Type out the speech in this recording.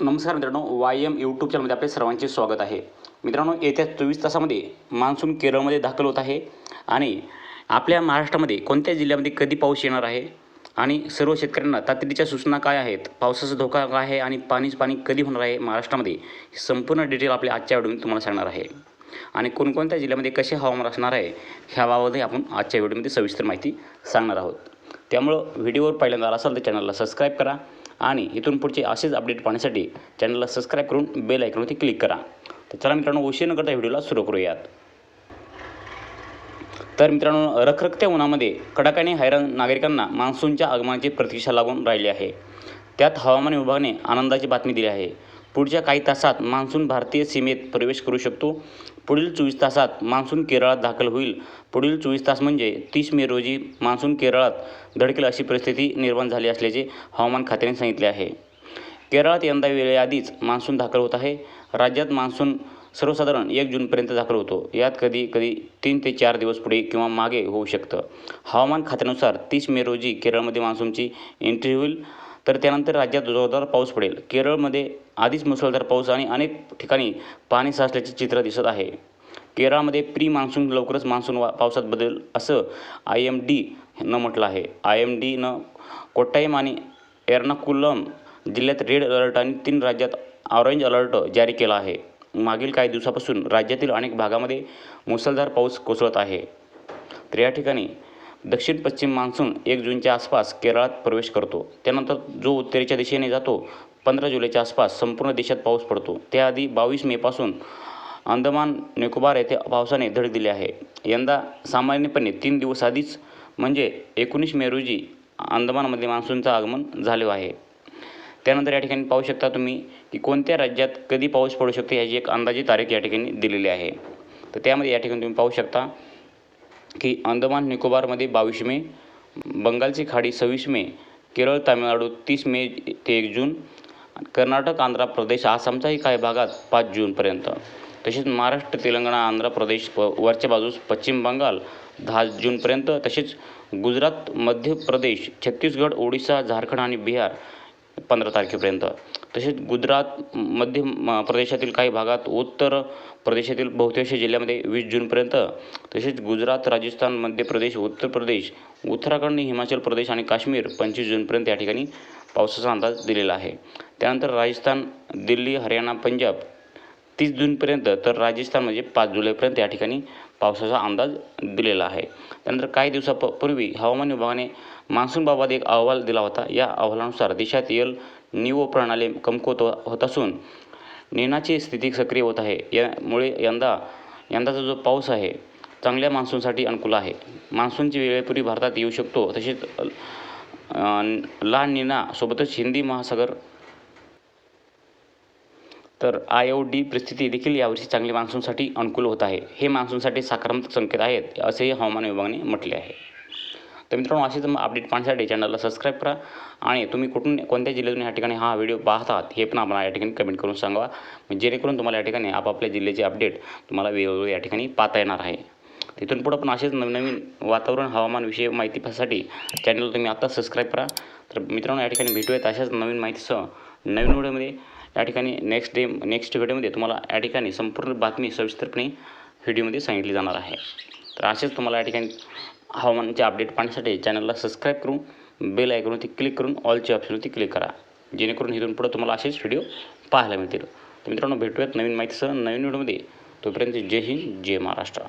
नमस्कार मित्रांनो Y M YouTube चॅनलमध्ये आपले सर्वांचे स्वागत आहे. मित्रांनो येत्या चोवीस तासामध्ये मान्सून केरळमध्ये दाखल होत आहे आणि आपल्या महाराष्ट्रामध्ये कोणत्या जिल्ह्यामध्ये कधी पाऊस येणार आहे आणि सर्व शेतकऱ्यांना तातडीच्या सूचना काय आहेत पावसाचा धोका काय आहे आणि पाणीच पाणी कधी होणार आहे महाराष्ट्रामध्ये संपूर्ण डिटेल आपल्या आजच्या व्हिडिओमध्ये तुम्हाला सांगणार आहे. आणि कोणकोणत्या जिल्ह्यामध्ये कसे हवामान असणार आहे ह्याबाबतही आपण आजच्या व्हिडिओमध्ये सविस्तर माहिती सांगणार आहोत. त्यामुळं व्हिडिओवर पहिल्यांदा आला असाल तर चॅनलला सबस्क्राईब करा. आणि इथून पुढचे असेच अपडेट पाहण्यासाठी चॅनलला सबस्क्राईब करून बेल आयकॉनवरती क्लिक करा. तर चला मित्रांनो उशीर न करता व्हिडिओला सुरू करूयात. तर मित्रांनो रखरखत्या उन्हामध्ये कडाक्याने हैराण नागरिकांना मान्सूनच्या आगमनाची प्रतीक्षा लागून राहिली आहे. त्यात हवामान विभागाने आनंदाची बातमी दिली आहे. पुढच्या काही तासात मान्सून भारतीय सीमेत प्रवेश करू शकतो. पुढील चोवीस तासात मान्सून केरळात दाखल होईल. पुढील चोवीस तास म्हणजे तीस मे रोजी मान्सून केरळात धडकेल अशी परिस्थिती निर्माण झाली असल्याचे हवामान खात्याने सांगितले आहे. केरळात यंदा वेळेआधीच मान्सून दाखल होत आहे. राज्यात मान्सून सर्वसाधारण एक जूनपर्यंत दाखल होतो. यात कधी कधी तीन ते चार दिवस पुढे किंवा मागे होऊ शकतं. हवामान खात्यानुसार तीस मे रोजी केरळमध्ये मान्सूनची एंट्री होईल. तर त्यानंतर राज्यात जोरदार पाऊस पडेल. केरळमध्ये आधीच मुसळधार पाऊस आणि अनेक ठिकाणी पाणी साचल्याचे चित्र दिसत आहे. केरळमध्ये प्री मान्सून लवकरच मान्सून वा पावसात बदल असं आय एम डीनं म्हटलं आहे. आय एम डीनं कोट्टायम आणि एर्नाकुलम जिल्ह्यात रेड अलर्ट आणि तीन राज्यात ऑरेंज अलर्ट जारी केला आहे. मागील काही दिवसापासून राज्यातील अनेक भागामध्ये मुसळधार पाऊस कोसळत आहे. तर या ठिकाणी दक्षिण पश्चिम मान्सून एक जूनच्या आसपास केरळात प्रवेश करतो. त्यानंतर जो उत्तरेच्या दिशेने जातो पंधरा जुलैच्या आसपास संपूर्ण देशात पाऊस पडतो. त्याआधी बावीस मेपासून अंदमान निकोबार येथे पावसाने धड दिली आहे. यंदा सामान्यपणे तीन दिवस आधीच म्हणजे एकोणीस मे रोजी अंदमानमध्ये मान्सूनचं आगमन झाले आहे. त्यानंतर या ठिकाणी पाहू शकता तुम्ही की कोणत्या राज्यात कधी पाऊस पडू शकतो याची एक अंदाजी तारीख या ठिकाणी दिलेली आहे. तर त्यामध्ये या ठिकाणी तुम्ही पाहू शकता की अंदमान निकोबारमध्ये बावीस मे बंगालची खाडी सव्वीस मे केरळ तामिळनाडू तीस मे ते एक जून कर्नाटक आंध्र प्रदेश आसामच्याही काही भागात पाच जूनपर्यंत तसेच महाराष्ट्र तेलंगणा आंध्र प्रदेश व वरच्या बाजूस पश्चिम बंगाल दहा जूनपर्यंत तसेच गुजरात मध्य प्रदेश छत्तीसगड ओडिसा झारखंड आणि बिहार पंधरा तारखेपर्यंत. तसेच गुजरात मध्य म- प्रदेशातील काही भागात उत्तर प्रदेशातील बहुतांश जिल्ह्यामध्ये वीस जूनपर्यंत. तसेच गुजरात राजस्थान मध्य प्रदेश उत्तर प्रदेश उत्तराखंड हिमाचल प्रदेश आणि काश्मीर पंचवीस जूनपर्यंत या ठिकाणी पावसाचा अंदाज दिलेला आहे. त्यानंतर राजस्थान दिल्ली हरियाणा पंजाब तीस जूनपर्यंत तर राजस्थान म्हणजे पाच जुलैपर्यंत या ठिकाणी पावसाचा अंदाज दिलेला आहे. त्यानंतर काही दिवसापूर्वी हवामान विभागाने मान्सूनबाबत एक अहवाल दिला होता. या अहवालानुसार देशात येल निवो प्रणाली कमकुवत होत असून निनाची स्थिती सक्रिय होत आहे. यामुळे यंदा यंदाचा जो पाऊस आहे चांगल्या मान्सूनसाठी अनुकूल आहे. मान्सूनची वेळेपूर्वी भारतात येऊ शकतो. तसेच लहान ला निना सोबतच हिंदी महासागर तर आय ओ डी परिस्थिती देखील यावर्षी चांगली मान्सूनसाठी अनुकूल होत आहे. हे मान्सूनसाठी सकारात्मक संकेत आहेत असेही हवामान विभागाने म्हटले आहे. तर मित्रांनो असेच मग अपडेट पाहण्यासाठी चॅनलला सबस्क्राईब करा आणि तुम्ही कुठून कोणत्या जिल्ह्यातून या ठिकाणी हा व्हिडिओ पाहतात हे पण आम्हाला या ठिकाणी कमेंट करून सांगा. जेणेकरून तुम्हाला या ठिकाणी आपापल्या जिल्ह्याचे अपडेट तुम्हाला वेगवेगळे या ठिकाणी पाहता येणार आहे. तिथून पुढं पण असेच नवनवीन वातावरण हवामानविषयी माहिती पाहण्यासाठी चॅनल तुम्ही आत्ता सबस्क्राईब करा. तर मित्रांनो या ठिकाणी भेटूयात अशाच नवीन माहितीसह नवीन व्हिडिओमध्ये या ठिकाणी नेक्स्ट डे नेक्स्ट व्हिडिओमध्ये तुम्हाला या ठिकाणी संपूर्ण बातमी सविस्तरपणे व्हिडिओमध्ये सांगितली जाणार आहे. तर असेच तुम्हाला या ठिकाणी हवामानाचे अपडेट पाहण्यासाठी चॅनलला सबस्क्राईब करून बेल आयकॉनवरती क्लिक करून ऑलच्या ऑप्शनवरती क्लिक करा. जेणेकरून इथून पुढं तुम्हाला असेच व्हिडिओ पाहायला मिळतील. तर मित्रांनो भेटूयात नवीन माहितीसह नवीन व्हिडिओमध्ये तोपर्यंत जय हिंद जय महाराष्ट्र.